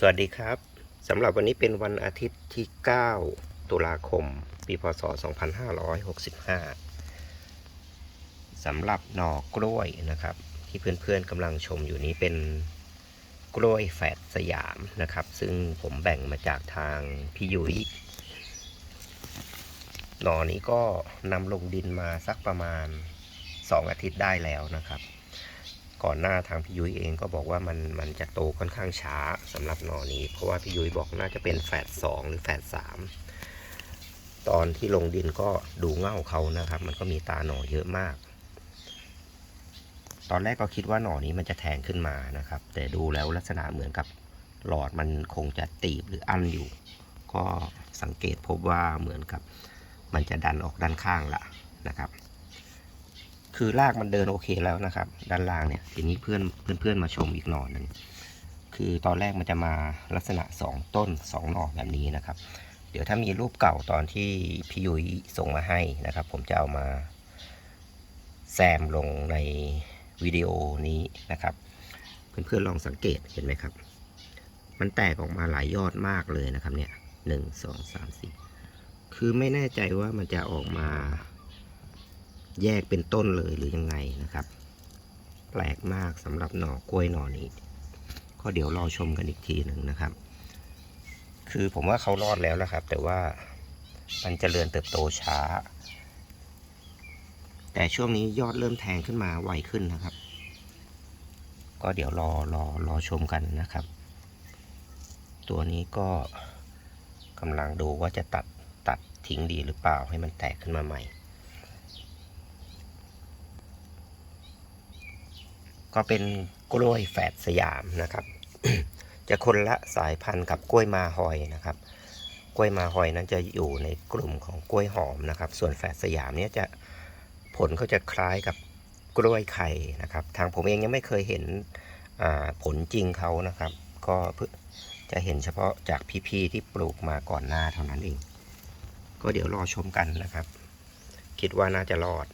สวัสดีครับสำหรับวันนี้เป็นวันอาทิตย์ที่ 9 ตุลาคม ปีพศ 2565สำหรับหน่อกล้วยนะครับ ที่เพื่อนๆกำลังชมอยู่นี้เป็นกล้วยแฝดสยามนะครับ ซึ่งผมแบ่งมาจากทางพี่ยุ้ยหน่อนี้ก็นำลงดินมาสักประมาณ 2 อาทิตย์ได้แล้วนะครับ ก่อนหน้าทางพี่ยุ้ยเองก็บอกว่ามันมันจะโตค่อนข้างช้าสำหรับหนอนี้ เพราะว่าพี่ยุ้ยบอกน่าจะเป็นแฝดสองหรือแฝดสามตอนที่ลงดินก็ดูเง่าเขานะครับ มันก็มีตาหน่อเยอะมาก ตอนแรกก็คิดว่าหน่อนี้มันจะแทงขึ้นมานะครับ แต่ดูแล้วลักษณะเหมือนกับหลอดมันคงจะตีบหรืออั้นอยู่ ก็สังเกตพบว่าเหมือนกับ มันจะดันออกด้านข้างละนะครับ คือรากมันเดินโอเคแล้วนะครับ ด้านล่างเนี่ยทีนี้เพื่อนเพื่อนๆมาชมอีกหน่อหนึ่งคือตอนแรกมันจะมาลักษณะ 2 ต้น 2 หน่อแบบนี้นะครับ เดี๋ยวถ้ามีรูปเก่าตอนที่พี่ยุ้ยส่งมาให้นะครับ ผมจะเอามาแซมลงในวิดีโอนี้นะครับ เพื่อนๆลองสังเกตเห็นไหมครับ มันแตกออกมาหลายยอดมากเลยนะครับเนี่ยหนึ่งสองสามสี่คือไม่แน่ใจว่ามันจะออกมา แยกเป็นต้นเลยหรือยังไงนะครับ แปลกมากสำหรับหน่อกล้วยหน่อนี้ ก็เดี๋ยวรอชมกันอีกทีหนึ่งนะครับ คือผมว่าเขารอดแล้วนะครับ แต่ว่ามันจเจริญเติบโตช้า แต่ช่วงนี้ยอดเริ่มแทงขึ้นมาไวขึ้นนะครับ ก็เดี๋ยวรอรอรอชมกันนะครับ ตัวนี้ก็กำลังดูว่าจะตัดตัดทิ้งดีหรือเปล่าให้มันแตกขึ้นมาใหม่ ก็เป็นกล้วยแฝดสยามนะครับ จะคนละสายพันธุ์กับกล้วยมาฮอยนะครับ กล้วยมาฮอยนั้นจะอยู่ในกลุ่มของกล้วยหอมนะครับ ส่วนแฝดสยามเนี่ยจะผลเขาจะคล้ายกับกล้วยไข่นะครับ ทางผมเองยังไม่เคยเห็นผลจริงเขานะครับ ก็เพิ่งจะเห็นเฉพาะจากพี่ๆที่ปลูกมาก่อนหน้าเท่านั้นเอง ก็เดี๋ยวรอชมกันนะครับ คิดว่าน่าจะรอด